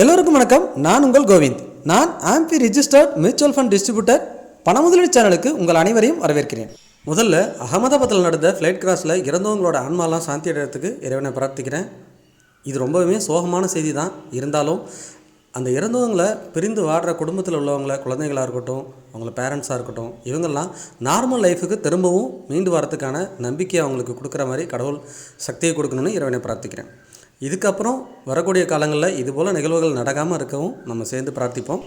எல்லோருக்கும் வணக்கம். நான் உங்கள் கோவிந்த். நான் AMFI registered mutual fund distributor பண முதலீடு சேனலுக்கு உங்கள் அனைவரையும் வரவேற்கிறேன். முதல்ல அகமதாபாத்தில் நடந்த ஃப்ளைட் கிராஸில் இறந்தவங்களோட ஆன்மாலாம் சாந்தி அடைகிறதுக்கு இறைவனை பிரார்த்திக்கிறேன். இது ரொம்பவுமே சோகமான செய்தி தான் இருந்தாலும் அந்த இறந்தவங்களை பிரிந்து வாடுற குடும்பத்தில் உள்ளவங்கள குழந்தைகளாக இருக்கட்டும் அவங்கள பேரண்ட்ஸாக இருக்கட்டும் இவங்கெல்லாம் நார்மல் லைஃபுக்கு திரும்பவும் மீண்டு வரதுக்கான நம்பிக்கையை அவங்களுக்கு கொடுக்குற மாதிரி கடவுள் சக்தியை கொடுக்கணும்னு இறைவனை பிரார்த்திக்கிறேன். இதுக்கப்புறம் வரக்கூடிய காலங்களில் இதுபோல் நிகழ்வுகள் நடக்காமல் இருக்கவும் நம்ம சேர்ந்து பிரார்த்திப்போம்.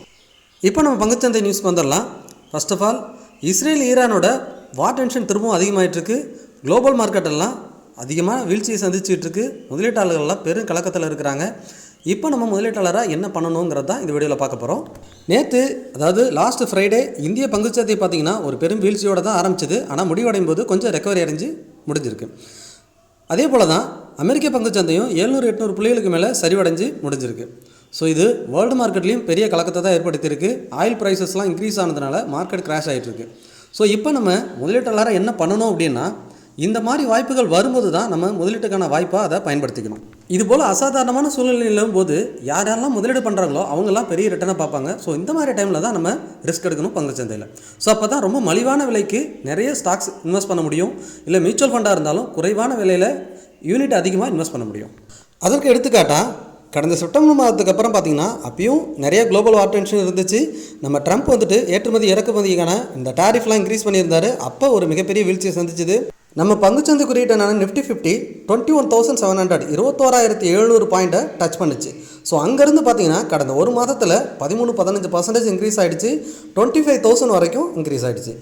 இப்போ நம்ம பங்குச்சந்தை நியூஸ்க்கு வந்துடலாம். ஃபர்ஸ்ட் ஆஃப் ஆல் இஸ்ரேல் ஈரானோட வார் டென்ஷன் திரும்பவும் அதிகமாயிட்டிருக்கு. குளோபல் மார்க்கெட்டெல்லாம் அதிகமாக வீழ்ச்சியை சந்திச்சிகிட்ருக்கு முதலீட்டாளர்கள்லாம் பெரும் கலக்கத்தில் இருக்கிறாங்க. இப்போ நம்ம முதலீட்டாளராக என்ன பண்ணணுங்கிறது தான் இந்த வீடியோவில் பார்க்க போகிறோம் நேற்று அதாவது லாஸ்ட் ஃப்ரைடே இந்திய பங்குச்சந்தை பார்த்தீங்கன்னா ஒரு பெரும் வீழ்ச்சியோடு தான் ஆரம்பிச்சது. ஆனால் முடிவடையும் போது கொஞ்சம் ரெக்கவரி அடைஞ்சு முடிஞ்சிருக்கு. அதே போல் தான் அமெரிக்க பங்குச்சந்தையும் எழுநூறு எட்நூறு புள்ளிகளுக்கு மேலே சரிவடைஞ்சு முடிஞ்சிருக்கு. ஸோ இது வேர்ல்டு மார்க்கெட்லேயும் பெரிய கலக்கத்தை தான் ஏற்படுத்தியிருக்கு. ஆயில் ப்ரைஸஸ்லாம் இன்க்ரீஸ் ஆனதுனால மார்க்கெட் கிராஷ் ஆகிட்டுருக்கு ஸோ இப்போ நம்ம முதலீட்டாளராக என்ன பண்ணணும் அப்படின்னா இந்த மாதிரி வாய்ப்புகள் வரும்போது தான் நம்ம முதலீட்டுக்கான வாய்ப்பாக அதை பயன்படுத்திக்கணும். இது போல் அசாதாரணமான சூழ்நிலையிலும் போது யார் யாரெல்லாம் முதலீடு பண்ணுறாங்களோ அவங்கெல்லாம் பெரிய ரிட்டனை பார்ப்பாங்க. ஸோ இந்த மாதிரி டைமில் தான் நம்ம ரிஸ்க் எடுக்கணும் பங்குச்சந்தையில் ஸோ அப்போ தான் ரொம்ப மலிவான விலைக்கு நிறைய ஸ்டாக்ஸ் இன்வெஸ்ட் பண்ண முடியும். இல்லை மியூச்சுவல் ஃபண்டாக இருந்தாலும் குறைவான விலையில் யூனிட் அதிகமாக இன்வெஸ்ட் பண்ண முடியும். அதற்கு எடுத்துக்காட்டாக கடந்த செப்டம்பர் மாதத்துக்கு அப்புறம் பார்த்தீங்கன்னா அப்பயும் நிறைய குளோபல் வார் டென்ஷன் இருந்துச்சு. நம்ம ட்ரம்ப் வந்துட்டு ஏற்றுமதி இறக்குமதிக்கான இந்த டாரிஃப்லாம் இன்க்ரீஸ் பண்ணியிருந்தார். அப்போ ஒரு மிகப்பெரிய வீழ்ச்சியை சந்திச்சுது. நம்ம பங்குச்சந்தை குறியீட்டான Nifty fifty twenty one thousand seven hundred இருபத்தோராயிரத்தி எழுநூறு பாயிண்ட்டை டச் பண்ணுச்சு. ஸோ அங்கேருந்து பார்த்தீங்கன்னா கடந்த ஒரு மாதத்தில் பதிமூணு பதினஞ்சு பர்சன்டேஜ் இன்க்ரீஸ் ஆகிடுச்சு டுவெண்ட்டி ஃபைவ் தௌசண்ட் வரைக்கும் இன்க்ரீஸ் ஆகிடுச்சு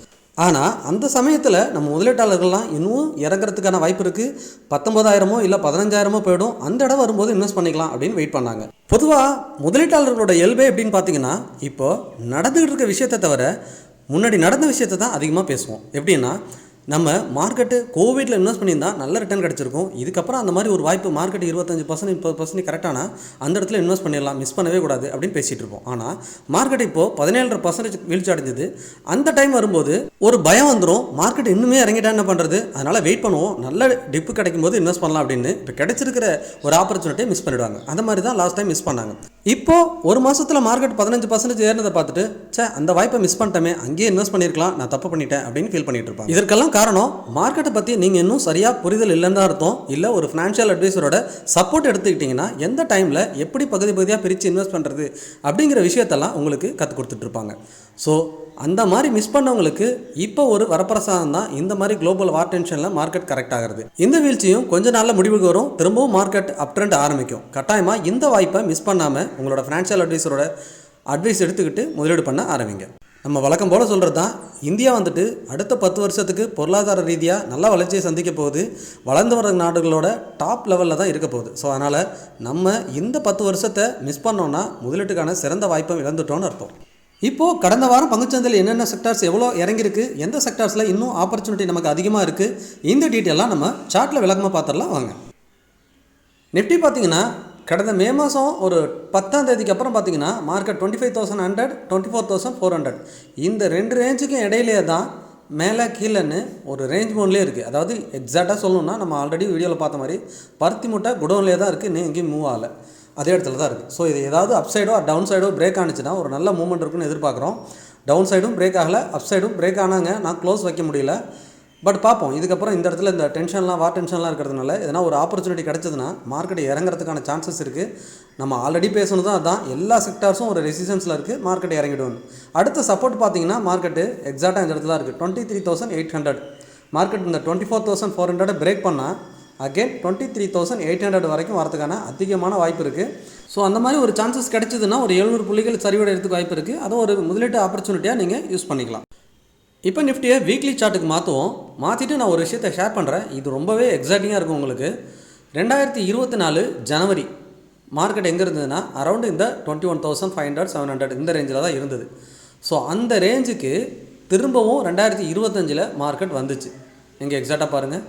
ஆனால் அந்த சமயத்தில் நம்ம முதலீட்டாளர்கள்லாம் இன்னும் இறங்குறதுக்கான வாய்ப்பு இருக்குது பத்தொன்பதாயிரமோ இல்லை பதினஞ்சாயிரமோ போயிடும். அந்த இடம் வரும்போது இன்வெஸ்ட் பண்ணிக்கலாம் அப்படின்னு வெயிட் பண்ணாங்க. பொதுவாக முதலீட்டாளர்களோட இயல்பே எப்படின்னு பார்த்தீங்கன்னா இப்போ நடந்துகிட்டு இருக்க விஷயத்தை தவிர முன்னாடி நடந்த விஷயத்தை தான் அதிகமாக பேசுவோம். எப்படின்னா நம்ம மார்க்கெட்டு கோவிட்டில் இன்வெஸ்ட் பண்ணியிருந்தா நல்ல ரிட்டர்ன் கிடச்சிருக்கும். இதுக்கப்புறம் அந்த மாதிரி ஒரு வாய்ப்பு மார்க்கெட் இருபத்தஞ்சு பர்சன்ட் முப்பது பர்சன்ட் கரெக்டானா அந்த இடத்துல இன்வெஸ்ட் பண்ணிடலாம். மிஸ் பண்ணவே கூடாது அப்படின்னு பேசிகிட்டு இருப்போம். ஆனால் மார்க்கெட் இப்போது பதினேழரை பர்சன்டேஜ் வீழ்ச்சி அடைஞ்சது. அந்த டைம் வரும்போது ஒரு பயம் வந்துடும் மார்க்கெட் இன்னுமே இறங்கிட்டா என்ன பண்ணுறது அதனால் வெயிட் பண்ணுவோம். நல்ல டிப்பு கிடைக்கும் போது இன்வெஸ்ட் பண்ணலாம் அப்படின்னு இப்போ கிடைச்சிருக்கிற ஒரு ஆப்பர்ச்சுனிட்டியை மிஸ் பண்ணிடுவாங்க. அந்த மாதிரி தான் லாஸ்ட் டைம் மிஸ் பண்ணாங்க. இப்போ ஒரு மாதத்தில் மார்க்கெட் பதினஞ்சு பர்சன்டேஜ் ஏறினதை பார்த்துட்டு சே அந்த வாய்ப்பை மிஸ் பண்ணிட்டமே. அங்கேயே இன்வெஸ்ட் பண்ணியிருக்கலாம். நான் தப்பு பண்ணிட்டேன். அப்படின்னு ஃபீல் பண்ணிட்டு இருப்பாங்க. இதற்கெல்லாம் காரணம் மார்க்கெட்டை பற்றி நீங்கள் இன்னும் சரியாக புரிதல் இல்லைன்னு தான் அர்த்தம். இல்லை ஒரு ஃபினான்ஷியல் அட்வைசரோட சப்போர்ட் எடுத்துக்கிட்டிங்கன்னா எந்த டைமில் எப்படி பகுதி பகுதியாக பிரித்து இன்வெஸ்ட் பண்ணுறது அப்படிங்கிற விஷயத்தெல்லாம் உங்களுக்கு கற்றுக் கொடுத்துட்ருப்பாங்க ஸோ அந்த மாதிரி மிஸ் பண்ணவங்களுக்கு இப்போ ஒரு வரப்பிரசாதம் தான் இந்த மாதிரி குளோபல் வார் டென்ஷனில் மார்க்கெட் கரெக்ட் ஆகிறது. இந்த வீழ்ச்சியும் கொஞ்ச நாளில் முடிவுக்கு வரும். திரும்பவும் மார்க்கெட் அப் ட்ரெண்ட் ஆரம்பிக்கும். கட்டாயமாக இந்த வாய்ப்பை மிஸ் பண்ணாமல் உங்களோட ஃபினான்ஷியல் அட்வைஸரோட அட்வைஸ் எடுத்துக்கிட்டு முதலீடு பண்ண ஆரம்பிங்க. நம்ம வழக்கம் போல் சொல்கிறது தான் இந்தியா வந்துட்டு அடுத்த பத்து வருஷத்துக்கு பொருளாதார ரீதியாக நல்ல வளர்ச்சியை சந்திக்க போகுது. வளர்ந்து வர நாடுகளோட டாப் லெவலில் தான் இருக்க போகுது. ஸோ அதனால் நம்ம இந்த பத்து வருஷத்தை மிஸ் பண்ணோன்னா முதலீட்டுக்கான சிறந்த வாய்ப்பை இழந்துட்டோம்னு அர்த்தம். இப்போது கடந்த வாரம் பங்குச்சந்தையில் என்னென்ன செக்டார்ஸ் எவ்வளோ இறங்கியிருக்கு எந்த செக்டார்ஸில் இன்னும் ஆப்பர்ச்சுனிட்டி நமக்கு அதிகமாக இருக்குது இந்த டீட்டெயிலாம் நம்ம சார்ட்டில் விளக்கமாக பார்த்துடலாம். வாங்க. நிஃப்டி பார்த்தீங்கன்னா கடந்த மே மாதம் ஒரு பத்தாம் தேதிக்கு அப்புறம் பார்த்தீங்கன்னா market twenty five thousand hundred twenty four thousand four hundred இந்த ரெண்டு ரேஞ்சுக்கும் இடையிலே தான் மேலே கீழேன்னு ஒரு ரேஞ்ச் மோன்லேயே இருக்குது அதாவது எக்ஸாக்டாக சொல்லணும்னா நம்ம ஆல்ரெடி வீடியோவில் பார்த்த மாதிரி பருத்தி மூட்டை குடோன்லேயே தான் இருக்குது இன்னும் எங்கேயும் மூவ் ஆகலை. அதே இடத்துல தான் இருக்குது ஸோ இது ஏதாவது அப் சைடோ டவுன் சைடோ பிரேக் ஆனிச்சுன்னா ஒரு நல்ல மூவ்மெண்ட் இருக்குன்னு எதிர்பார்க்குறோம். டவுன் சைடும் பிரேக் ஆகலை அப் சைடும் பிரேக் ஆனாங்க. நான் க்ளோஸ் வைக்க முடியல. பட் பார்ப்போம் இதுக்கப்புறம் இந்த இடத்துல இந்த டென்ஷன்லாம் வார் டென்ஷன்லாம் இருக்கிறதுனால எதனா ஒரு ஆப்பர்ச்சுனிட்டி கிடச்சதுன்னா மார்க்கெட் இறங்குறதுக்கான சான்சஸ் இருக்குது நம்ம ஆல்ரெடி பேசணும் தான் அதான். எல்லா செக்டார்ஸும் ஒரு ரெசிஸ்டன்ஸில் இருக்குது மார்க்கெட் இறங்கிடுவோம் அடுத்த சப்போர்ட் பார்த்தீங்கன்னா மார்க்கெட்டு எக்ஸாக்டாக இந்த இடத்துல இருக்குது twenty three thousand eight hundred market இந்த twenty four thousand four hundred break பண்ணால் again twenty three thousand eight hundred வரைக்கும் வரதுக்கான அதிகமான வாய்ப்பு இருக்குது ஸோ அந்த மாதிரி ஒரு சான்சஸ் கிடச்சிதுன்னா ஒரு எழுநூறு புள்ளிகள் சரிவடைகிறதுக்கு வாய்ப்பு இருக்குது அதை ஒரு முதலீட்டு ஆப்பர்ச்சுனிட்டியாக நீங்கள் யூஸ் பண்ணிக்கலாம். இப்போ நிஃப்டியை வீக்லி சார்ட்டுக்கு மாற்றுவோம் மாற்றிட்டு நான் ஒரு விஷயத்தை ஷேர் பண்ணுறேன் இது ரொம்பவே எக்ஸைட்டிங்காக இருக்கும் உங்களுக்கு. ரெண்டாயிரத்தி இருபத்தி நாலு ஜனவரி மார்க்கெட் எங்கே இருந்ததுன்னா அரௌண்ட் இந்த twenty one thousand five hundred seven hundred இந்த ரேஞ்சில் தான் இருந்தது. ஸோ அந்த ரேஞ்சுக்கு திரும்பவும் ரெண்டாயிரத்தி இருபத்தஞ்சில் மார்க்கெட் வந்துச்சு. நீங்கள் எக்ஸாக்டாக பாருங்கள்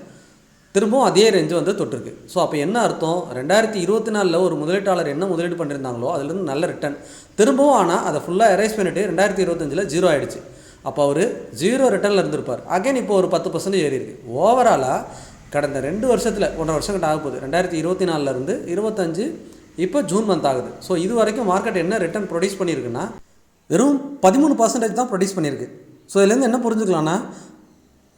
திரும்பவும் அதே ரேஞ்சு வந்து தொட்டிருக்கு. ஸோ அப்போ என்ன அர்த்தம்? ரெண்டாயிரத்தி இருபத்தி நாலில் ஒரு முதலீட்டாளர் என்ன முதலீடு பண்ணியிருந்தாங்களோ அதுலேருந்து நல்ல ரிட்டர்ன் திரும்பவும் ஆனால் அதை ஃபுல்லாக எரேஸ் பண்ணிவிட்டு ரெண்டாயிரத்தி இருபத்தஞ்சில் ஜீரோ ஆகிடுச்சு அப்போ அவர் ஜீரோ ரிட்டர்னில் இருந்திருப்பார். அகைன் இப்போ ஒரு பத்து பர்சன்டேஜ் ஏறி இருக்கு. ஓவராலாக கடந்த ரெண்டு வருஷத்தில் ஒன்றரை வருஷம் கிட்ட ஆக போகுது. ரெண்டாயிரத்தி இருபத்தி நாலுலேருந்து இருபத்தஞ்சு இப்போ ஜூன் மந்த் ஆகுது. ஸோ இது வரைக்கும் மார்க்கெட் என்ன ரிட்டர்ன் ப்ரொடியூஸ் பண்ணியிருக்குன்னா வெறும் பதிமூணு பர்சன்டேஜ் தான் ப்ரொடியூஸ் பண்ணியிருக்கு. ஸோ இதுலேருந்து என்ன புரிஞ்சுக்கலாம்னா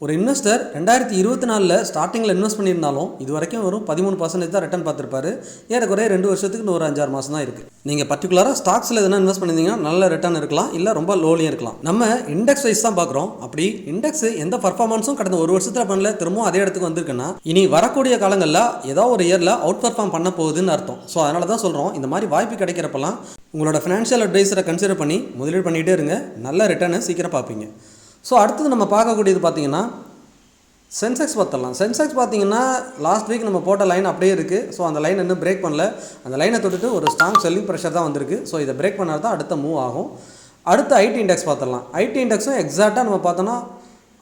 ஒரு இன்வெஸ்டர் ரெண்டாயிரத்தி இருபத்தி நாலில் ஸ்டார்டிங்கில் இன்வெஸ்ட் பண்ணியிருந்தாலும் இது வரைக்கும் வரும் பதிமூணு பர்சன்டேஜ் தான் ரிட்டர்ன் பார்த்துருப்பாரு. ஏறக்குறைய ரெண்டு வருஷத்துக்கு இன்னும் ஒரு அஞ்சாறு மாதம் தான் இருக்குது நீங்கள் பர்டிகுலராக ஸ்டாக்ஸில் எதனா இன்வெஸ்ட் பண்ணியிருந்தீங்கன்னா நல்ல ரிட்டர்ன் இருக்கலாம் இல்லை ரொம்ப லோலியும் இருக்கலாம். நம்ம இண்டெக்ஸ் வைஸ் தான் பார்க்குறோம். அப்படி இண்டெக்ஸ் எந்த பர்ஃபார்மன்ஸும் கடந்த ஒரு வருஷத்தில் பண்ணல திரும்பவும் அதே இடத்துக்கு வந்திருக்குன்னா இனி வரக்கூடிய காலங்களில் ஏதோ ஒரு இயரில் அவுட் பர்ஃபார்ம் பண்ண போகுதுன்னு அர்த்தம். ஸோ அதனால தான் சொல்கிறோம் இந்த மாதிரி வாய்ப்பு கிடைக்கிறப்பெல்லாம் உங்களோட ஃபினான்ஷியல் அட்வைஸரை கன்சிடர் பண்ணி முதலீடு பண்ணிகிட்டே இருங்க. நல்ல ரிட்டர்னை சீக்கிரம் பார்ப்பீங்க. ஸோ அடுத்தது நம்ம பார்க்கக்கூடியது பார்த்தீங்கன்னா சென்செக்ஸ் பார்த்துடலாம். சென்செக்ஸ் பார்த்தீங்கன்னா லாஸ்ட் வீக் நம்ம போட்ட லைன் அப்படியே இருக்குது ஸோ அந்த லைன் இன்னும் பிரேக் பண்ணல. அந்த லைனை தொட்டுட்டு ஒரு ஸ்ட்ராங் செல்லிங் ப்ரெஷர் தான் வந்திருக்கு. ஸோ இதை பிரேக் பண்ணால் தான் அடுத்த மூவ் ஆகும். அடுத்த ஐடி இண்டெக்ஸ் பார்த்துடலாம். ஐடி இண்டெக்ஸும் எக்ஸாக்டாக நம்ம பார்த்தோன்னா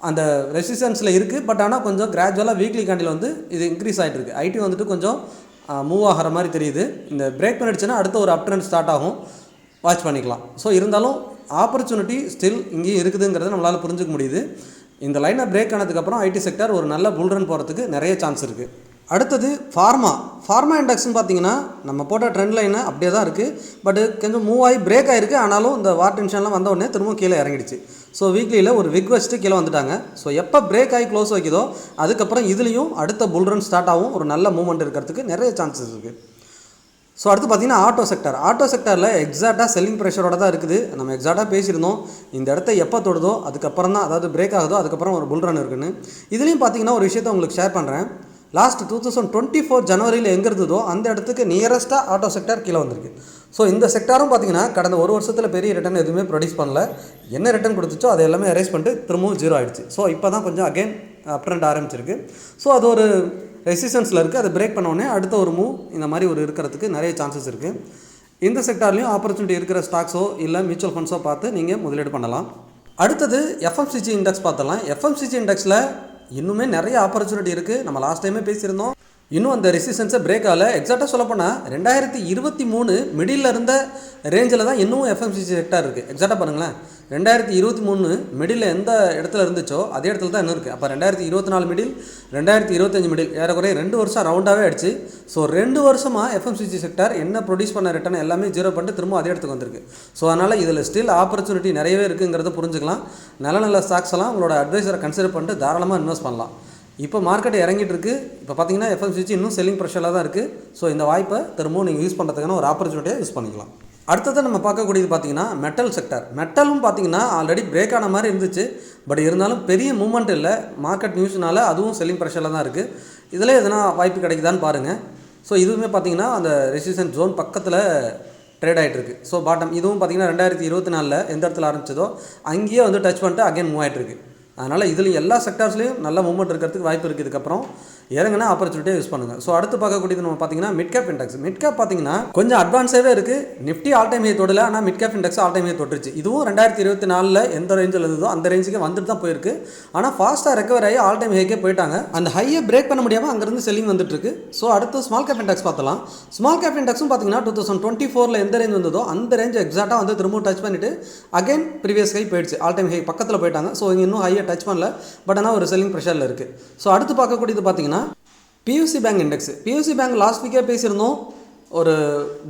அந்த ரெசிஸ்டன்ஸில் இருக்குது பட் ஆனால் கொஞ்சம் கிராஜுவலாக வீக்லி கேண்டில் வந்து இது இன்க்ரீஸ் ஆகிட்டு இருக்குது ஐடி வந்துட்டு கொஞ்சம் மூவ் ஆகிற மாதிரி தெரியுது. இந்த பிரேக் பண்ணிடுச்சுன்னா அடுத்த ஒரு அப் ட்ரெண்ட் ஸ்டார்ட் ஆகும். வாட்ச் பண்ணிக்கலாம். ஸோ இருந்தாலும் ஆப்பர்ச்சுனிட்டி ஸ்டில் இங்கேயும் இருக்குதுங்கிறத நம்மளால் புரிஞ்சுக்க முடியுது. இந்த லைனை பிரேக் ஆனதுக்கப்புறம் ஐடி செக்டர் ஒரு நல்ல புல் ரன் போகிறதுக்கு நிறைய சான்ஸ் இருக்குது அடுத்தது ஃபார்மா ஃபார்மா இண்டெக்ஸ்னு பார்த்தீங்கன்னா நம்ம போட்ட ட்ரெண்ட் லைனை அப்படியே தான் இருக்குது பட் கொஞ்சம் மூவ் ஆகி பிரேக் ஆகிருக்கு ஆனாலும் இந்த வார் டென்ஷன்லாம் வந்த உடனே திரும்பவும் கீழே இறங்கிடுச்சு. ஸோ வீக்லியில் ஒரு விக் வச்சுட்டு கீழே வந்துட்டாங்க. ஸோ எப்போ பிரேக் ஆகி க்ளோஸ் வைக்குதோ அதுக்கப்புறம் இதுலேயும் அடுத்த புல் ரன் ஸ்டார்ட் ஆகும். ஒரு நல்ல மூவ்மெண்ட் இருக்கிறதுக்கு நிறைய சான்சஸ் இருக்குது ஸோ அடுத்து பார்த்தீங்கன்னா ஆட்டோ செக்டர் ஆட்டோ செக்டரில் எக்ஸாக்டாக செல்லிங் ப்ரெஷரோட தான் இருக்குது. நம்ம எக்ஸாக்டாக பேசியிருந்தோம். இந்த இடத்த எப்போ தொடுதோ அதுக்கப்புறம் தான் அதாவது பிரேக் ஆகுதோ அதுக்கப்புறம் ஒரு புல் ரன் இருக்குன்னு. இதுலேயும் பார்த்தீங்கன்னா ஒரு விஷயத்தை உங்களுக்கு ஷேர் பண்ணுறேன் last two thousand twenty four ஜனவரியில் எங்கே இருந்ததோ அந்த இடத்துக்கு நியரஸ்ட்டாக ஆட்டோ செக்டர் கீழே வந்திருக்கு. ஸோ இந்த செக்டாரும் பார்த்தீங்கன்னா கடந்த ஒரு வருஷத்தில் பெரிய ரிட்டர்ன் எதுவுமே ப்ரொடியூஸ் பண்ணல. என்ன ரிட்டர்ன் கொடுத்துச்சோ அதை எல்லாமே அரேஸ் பண்ணிட்டு திரும்பவும் ஜீரோ ஆகிடுச்சு ஸோ இப்போ தான் கொஞ்சம் அகைன் அப் ட்ரெண்ட் ஆரம்பிச்சிருக்கு. ஸோ அது ஒரு ரெசிஸ்டன்ஸில் இருக்குது அதை பிரேக் பண்ணோடனே அடுத்த ஒரு மூவ் இந்த மாதிரி ஒரு இருக்கிறதுக்கு நிறைய சான்சஸ் இருக்குது இந்த செக்டார்லேயும் ஆப்பர்ச்சுனிட்டி இருக்கிற ஸ்டாக்ஸோ இல்லை மியூச்சுவல் ஃபண்ட்ஸோ பார்த்து நீங்கள் முதலீடு பண்ணலாம். அடுத்தது எஃப்எம்சிஜி இண்டெக்ஸ் பார்த்தலாம் எஃப்எம்சிஜி இண்டெக்ஸில் இன்னுமே நிறைய ஆப்பர்ச்சுனிட்டி இருக்குது நம்ம லாஸ்ட் டைமே பேசியிருந்தோம். இன்னும் அந்த ரெசிஸ்டன்ஸை பிரேக் ஆகல. எக்ஸாக்டாக சொல்லப்போனால் ரெண்டாயிரத்தி இருபத்தி மூணு மிடில் இருந்த ரேஞ்சில் தான் இன்னும் எஃப்எம்சிசி செக்டார் இருக்குது எக்ஸாக்டாக பாருங்களேன். ரெண்டாயிரத்தி இருபத்தி மூணு மிடில் எந்த இடத்துல இருந்துச்சோ அதே இடத்துல தான் இன்னும் இருக்குது அப்போ ரெண்டாயிரத்தி இருபத்தி நாலு மிடில் ரெண்டாயிரத்தி இருபத்தஞ்சு மிடில் ஏறக்குறைய ரெண்டு வருஷம் ரவுண்டாகவே ஆயிடுச்சு ஸோ ரெண்டு வருஷமாக எஃப்எம்சிசி செக்டார் என்ன ப்ரொடியூஸ் பண்ண ரிட்டர்ன் எல்லாமே ஜீரோ பண்ணிட்டு திரும்ப அதே இடத்துக்கு வந்திருக்கு. ஸோ அதனால் இதில் ஸ்டில் ஆப்பர்ச்சுனிட்டி நிறையவே இருக்குங்கிறத புரிஞ்சுக்கலாம். நல்ல நல்ல ஸ்டாக்ஸ் எல்லாம் உங்களோட அட்வைசரை கன்சிடர் பண்ணிட்டு தாராளமாக இன்வெஸ்ட் பண்ணலாம். இப்போ மார்க்கெட் இறங்கிட்டு இருக்கு இப்போ பார்த்தீங்கன்னா எஃப்எம்சிஜி இன்னும் செல்லிங் ப்ரெஷரில் தான் இருக்குது ஸோ இந்த வாய்ப்பை திரும்பவும் நீங்கள் யூஸ் பண்ணுறதுக்கான ஒரு ஆப்பர்ச்சுனிட்டியாக யூஸ் பண்ணிக்கலாம். அடுத்தது நம்ம பார்க்கக்கூடியது பார்த்தீங்கன்னா மெட்டல் செக்டர் மெட்டலும் பார்த்தீங்கன்னா ஆல்ரெடி பிரேக் ஆன மாதிரி இருந்துச்சு. பட் இருந்தாலும் பெரிய மூவ்மெண்ட் இல்லை. மார்க்கெட் நியூஸ்னால அதுவும் செல்லிங் ப்ரெஷரில் தான் இருக்குது இதில் எதனா வாய்ப்பு கிடைக்குதான்னு பாருங்கள் ஸோ இதுவுமே பார்த்தீங்கன்னா அந்த ரெசிஸ்டன்ஸ் ஜோன் பக்கத்தில் ட்ரேட் ஆகிட்டு ஸோ பாட்டம் இதுவும் பார்த்தீங்கன்னா ரெண்டாயிரத்தி இருபத்தி நாலில் எந்த இடத்துல ஆரம்பிச்சதோ அங்கேயே வந்து டச் பண்ணிட்டு அகைன் மூவ் ஆகிட்டு இருக்குது அதனால் இதில் எல்லா செக்டார்ஸ்லையும் நல்ல மூவ்மெண்ட் இருக்கிறதுக்கு வாய்ப்பு இருக்குது இதுக்கப்புறம் இறங்கினா ஆப்பர்ச்சுனிட்டியாக யூஸ் பண்ணுங்கள் ஸோ அடுத்து பார்க்கக்கூடியது நம்ம பார்த்தீங்கன்னா mid cap index mid cap பார்த்தீங்கன்னா கொஞ்சம் அட்வான்ஸாகவே இருக்குது நிஃப்டி ஆல் டைம் ஹை தொடல ஆனால் mid cap index all time high தொட்டுருச்சு. இதுவும் ரெண்டாயிரத்தி இருபத்தி நாலில் எந்த ரேஞ்சில் இருந்ததோ அந்த ரேஞ்சுக்கு வந்துட்டு தான் போயிருக்கு. ஆனால் ஃபாஸ்ட்டாக ரெக்கவர் ஆகி ஆல் டைம் ஹைக்கே போயிட்டாங்க. அந்த ஹையை பிரேக் பண்ண முடியாமல் அங்கேருந்து செல்லிங் வந்துட்டு இருக்கு. ஸோ அடுத்து ஸ்மால் கேப் இண்டெக்ஸ் பார்த்தலாம். ஸ்மால் கேப் இண்டெக்ஸும் பார்த்தீங்கன்னா டூ தௌசண்ட் டுவெண்ட்டி ஃபோரில் எந்த ரேஞ்ச் வந்ததோ அந்த ரேஞ்ச் எக்ஸாக்டாக வந்து திரும்பவும் டச் பண்ணிட்டு அகைன் ப்ரீவியஸ் ஹை போயிடுச்சு. ஆல் டைம் ஹை பக்கத்தில் போயிட்டாங்க. ஸோ இங்கே இன்னும் ஹையை டச் பண்ணல பட் ஆனால் ஒரு செல்லிங் ப்ரெஷரில் இருக்குது ஸோ அடுத்து பார்க்கக்கூடியது பார்த்தீங்கன்னா PSU bank index PSU bank last வீக்கே பேசியிருந்தோம். ஒரு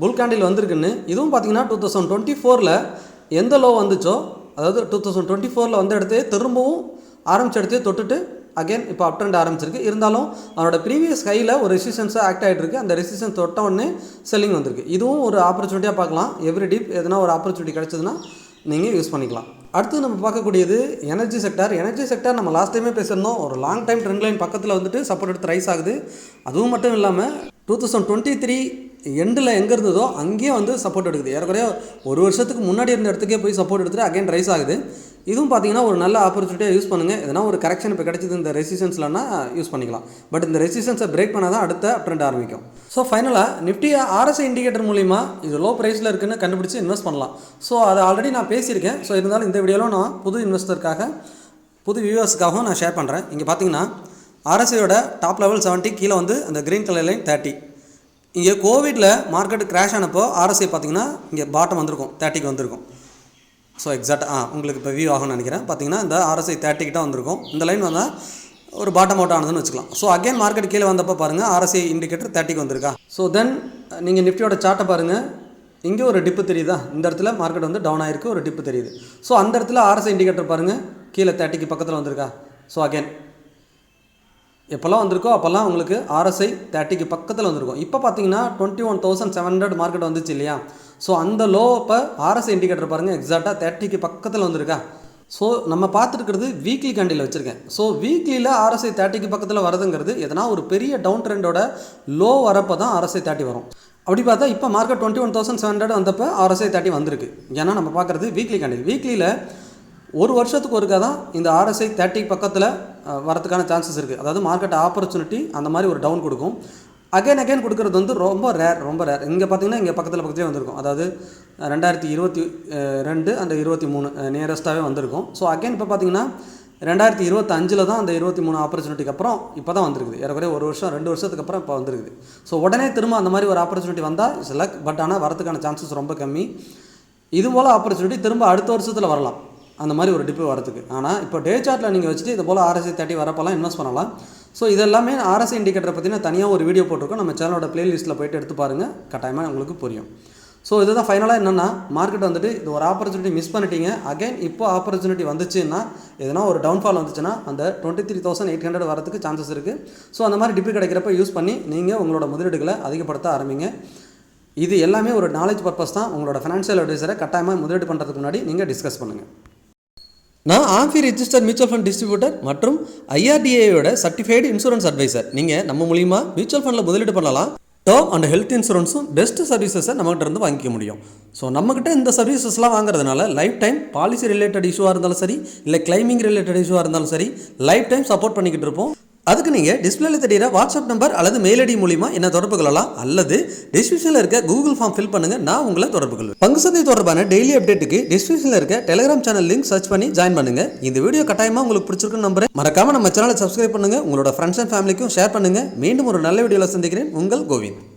புல் கேண்டில் வந்திருக்குன்னு. இதுவும் பார்த்தீங்கன்னா டூ தௌசண்ட் டுவெண்ட்டி ஃபோரில் எந்த லோ வந்துச்சோ அதாவது டூ தௌசண்ட் டுவெண்ட்டி ஃபோரில் வந்த இடத்தையே திரும்பவும் ஆரம்பிச்ச இடத்தையே தொட்டுட்டு அகைன் இப்போ அப் ட்ரெண்ட் ஆரம்பிச்சிருக்கு. இருந்தாலும் அவனோட ப்ரீவியஸ் கையில் ஒரு ரெசிஸ்டன்ஸாக ஆக்ட் ஆகிட்டு இருக்கு. அந்த ரெசிஸ்டன்ஸ் தொட்ட உடனே செல்லிங் வந்திருக்கு. இதுவும் ஒரு ஆப்பர்ச்சுனிட்டியாக பார்க்கலாம். எவ்ரி டீப் எதனா ஒரு ஆப்பர்ச்சுனிட்டி கிடச்சதுன்னா நீங்கள் யூஸ் பண்ணிக்கலாம். அடுத்து நம்ம பார்க்கக்கூடியது எனர்ஜி செக்டார் எனர்ஜி செக்டார் நம்ம லாஸ்ட் டைமே பேசியிருந்தோம். ஒரு லாங் டைம் ட்ரெண்ட் லைன் பக்கத்தில் வந்துட்டு சப்போர்ட் எடுத்து ரைஸ் ஆகுது. அதுவும் மட்டும் இல்லாமல் டூ தௌசண்ட் டுவெண்ட்டி த்ரீ எண்டில் எங்கே இருந்ததோ அங்கேயே வந்து சப்போர்ட் எடுக்குது. ஏறக்குறைய ஒரு வருஷத்துக்கு முன்னாடி இருந்த இடத்துக்கே போய் சப்போர்ட் எடுத்துட்டு அகைன் ரைஸ் ஆகுது. இதுவும் பார்த்தீங்கன்னா ஒரு நல்ல ஆப்பர்ச்சுனிட்டியாக யூஸ் பண்ணுங்கள் எதனா ஒரு கரெக்ஷன் இப்போ கிடச்சிது இந்த ரெசிஸ்டன்ஸ்லன்னா யூஸ் பண்ணிக்கலாம். பட் இந்த ரெசிஸ்டன்ஸை பிரேக் பண்ணால் தான் அடுத்த ட்ரெண்ட் ஆரம்பிக்கும். ஸோ ஃபைனலாக நிஃப்டி ஆர்எஸ்ஐ இண்டிகேட்டர் மூலிமா இது லோ ப்ரைஸில் இருக்குன்னு கண்டுபிடிச்சி இன்வெஸ்ட் பண்ணலாம். ஸோ அதை ஆல்ரெடி நான் பேசியிருக்கேன். ஸோ இருந்தாலும் இந்த வீடியோவில் நான் புது இன்வெஸ்டருக்காக புது வியூவர்ஸ்க்காகவும் நான் ஷேர் பண்ணுறேன் இங்கே பார்த்தீங்கன்னா ஆர்எஸ்ஐயோட டாப் லெவல் செவன்ட்டி கீழே வந்து அந்த க்ரீன் கலர் லைன் தேர்ட்டி இங்கே கோவிடில் மார்க்கெட் கிராஷ் ஆனப்போ ஆர்எஸ்ஐ பார்த்தீங்கன்னா இங்கே பாட்டம் வந்திருக்கும் தேர்ட்டிக்கு வந்திருக்கும். ஸோ எக்ஸாக்டாக ஆ உங்களுக்கு இப்போ வியூ ஆகும்னு நினைக்கிறேன். பார்த்தீங்கன்னா இந்த ஆர்எஸ்ஐ தேர்ட்டிக்கிட்ட வந்திருக்கும். இந்த லைன் வந்தால் ஒரு பாட்டம் அவுட் ஆனதுன்னு வச்சுக்கலாம். ஸோ அகைன் மார்க்கெட் கீழே வந்தப்போ பாருங்கள் ஆர்எஸ்ஐ இண்டிகேட்டர் தேர்ட்டிக்கு வந்திருக்கா? ஸோ தென் நீங்கள் நிஃப்டியோட சார்ட்டை பாருங்கள் இங்கே ஒரு டிப்பு தெரியுதா? இந்த இடத்துல மார்க்கெட் வந்து டவுன் ஆகிருக்கு ஒரு டிப்பு தெரியுது. ஸோ அந்த இடத்துல ஆர்எஸ்ஐ இண்டிகேட்டர் பாருங்கள் கீழே தேர்ட்டிக்கு பக்கத்தில் வந்திருக்கா? ஸோ அகைன் எப்போல்லாம் வந்திருக்கோ அப்போல்லாம் உங்களுக்கு ஆர்எஸ்ஐ தேர்ட்டிக்கு பக்கத்தில் வந்திருக்கும். இப்போ பார்த்தீங்கன்னா twenty one thousand seven hundred market வந்துச்சு இல்லையா? ஸோ அந்த லோ இப்போ ஆர்எஸ்ஐ இண்டிகேட்டர் பாருங்கள் எக்ஸாக்டாக தேர்ட்டிக்கு பக்கத்தில் வந்திருக்கா? ஸோ நம்ம பார்த்துருக்கிறது வீக்லி கண்டியில் வச்சுருக்கேன். ஸோ வீக்லியில் ஆர்எஸ்ஐ தேர்ட்டிக்கு பக்கத்தில் வரதுங்கிறது எதனா ஒரு பெரிய டவுன் ட்ரெண்டோட லோ வரப்போ தான் ஆர்எஸ்ஐ தேர்ட்டி வரும். அப்படி பார்த்தா இப்போ market twenty one thousand seven hundred வந்தப்போ ஆர்எஸ்ஐ தேர்ட்டி வந்திருக்கு. ஏன்னா நம்ம பார்க்குறது வீக்லி கண்டில் வீக்லியில் ஒரு வருஷத்துக்கு ஒருக்கா தான் இந்த ஆர்எஸ்ஐ தேர்ட்டி பக்கத்தில் வரத்துக்கான வரதுக்கான சான்சஸ் இருக்குது அதாவது மார்க்கெட் ஆப்பர்ச்சுனிட்டி அந்த மாதிரி ஒரு டவுன் கொடுக்கும். அகைன் அகைன் கொடுக்குறது வந்து ரொம்ப ரேர் ரொம்ப ரேர் இங்கே பார்த்தீங்கன்னா இங்கே பக்கத்தில் பக்கத்துலேயே வந்திருக்கும். அதாவது ரெண்டாயிரத்தி இருபத்தி ரெண்டு அந்த இருபத்தி மூணு நியரஸ்ட்டாகவே வந்திருக்கும். ஸோ அகைன் இப்போ பார்த்தீங்கன்னா ரெண்டாயிரத்தி இருபத்தஞ்சில் தான் அந்த இருபத்தி மூணு ஆப்பர்ச்சுனிட்டிக்கு அப்புறம் இப்போ தான் வந்திருக்குது. ஏறக்குறைய ஒரு வருஷம் ரெண்டு வருஷத்துக்கு அப்புறம் இப்போ வந்திருக்குது. ஸோ உடனே திரும்ப அந்த மாதிரி ஒரு ஆப்பர்ச்சுனிட்டி வந்தால் சிலக் பட் ஆனால் வரதுக்கான சான்சஸ் ரொம்ப கம்மி. இது போல் ஆப்பர்ச்சுனிட்டி திரும்ப அடுத்த வருஷத்தில் வரலாம். அந்த மாதிரி ஒரு டிப்பு வரதுக்கு ஆனால் இப்போ டே சார்ட்டில் நீங்கள் வச்சுட்டு இது போல் ஆர்எஸ்ஐ தேர்ட்டி வரப்போலாம் இன்வெஸ்ட் பண்ணலாம். ஸோ இதெல்லாமே ஆர்எஸ்ஐ இண்டிகேட்டரை பற்றின தனியாக ஒரு வீடியோ போட்டிருக்கோம். நம்ம சேனலோட பிளேலிஸ்ட்டில் போயிட்டு எடுத்து பாருங்கள் கட்டாயமாக உங்களுக்கு புரியும். ஸோ இதுதான் ஃபைனலாக என்னென்னா மார்க்கெட் வந்துட்டு இது ஒரு ஆப்பர்ச்சுனிட்டி மிஸ் பண்ணிட்டீங்க. அகைன் இப்போ ஆப்பர்ச்சுனிட்டி வந்துச்சுன்னா எதனா ஒரு டவுன்ஃபால் வந்துச்சுன்னா அந்த twenty three thousand eight hundred வரதுக்கு சான்சஸ் இருக்குது ஸோ அந்த மாதிரி டிப்பு கிடைக்கிறப்ப யூஸ் பண்ணி நீங்கள் உங்களோட முதலீடுகளை அதிகப்படுத்த ஆரம்பிங்க. இது எல்லாமே ஒரு நாலேஜ் பர்பஸ் தான். உங்களோட ஃபினான்ஷியல் அட்வைசரை கட்டாயமாக முதலீடு பண்ணுறதுக்கு முன்னாடி நீங்கள் டிஸ்கஸ் பண்ணுங்கள் நான் AMFI register mutual fund distributor மற்றும் ஐஆர்டிஏயோட சர்டிஃபைடு இன்சூரன்ஸ் அட்வைசர் நீங்கள் நம்ம மூலிமா மியூச்சுவல் ஃபண்டில் முதலீடு பண்ணலாம். டேர்ம் அண்ட் ஹெல்த் இன்சூரன்ஸும் பெஸ்ட் சர்வீசஸை நம்மகிட்ட இருந்து வாங்கிக்க முடியும். ஸோ நம்மக்கிட்ட இந்த சர்வீசஸ்லாம் வாங்குறதுனால லைஃப் டைம் பாலிசி ரிலேட்டட் இஷ்யூவாக இருந்தாலும் சரி இல்லை கிளைமிங் ரிலேட்டட் இஷ்யூவாக இருந்தாலும் சரி லைஃப் டைம் சப்போர்ட் பண்ணிக்கிட்டு இருப்போம். அதுக்கு நீங்கள் டிஸ்பிளேல தெரியிற வாட்ஸ்அப் நம்பர் அல்லது மெயில் ஐடி மூலிமா என்ன தொடர்பு கொள்ளலாம்? அல்லது டிஸ்கிரிப்ஷனில் இருக்க கூகுள் ஃபார்ம் ஃபில் பண்ணுங்கள் நான் உங்களை தொடர்பு கொள்வேன். பங்கு சந்தை தொடர்பான டெய்லி அப்டேட்டுக்கு டிஸ்கிரிப்ஷனில் இருக்க டெலிகிராம் சேனல் லிங்க் சர்ச் பண்ணி ஜாயின் பண்ணுங்கள் இந்த வீடியோ கட்டாயமாக உங்களுக்கு பிடிச்சிருக்குன்னு நம்புறேன். மறக்காம நம்ம சேனலை சப்ஸ்கிரைப் பண்ணுங்கள் உங்களோட ஃப்ரெண்ட்ஸ் அண்ட் ஃபேமிலிக்கும் ஷேர் பண்ணுங்கள் மீண்டும் ஒரு நல்ல வீடியோவில் சந்திக்கிறேன். உங்கள் கோவிந்த்.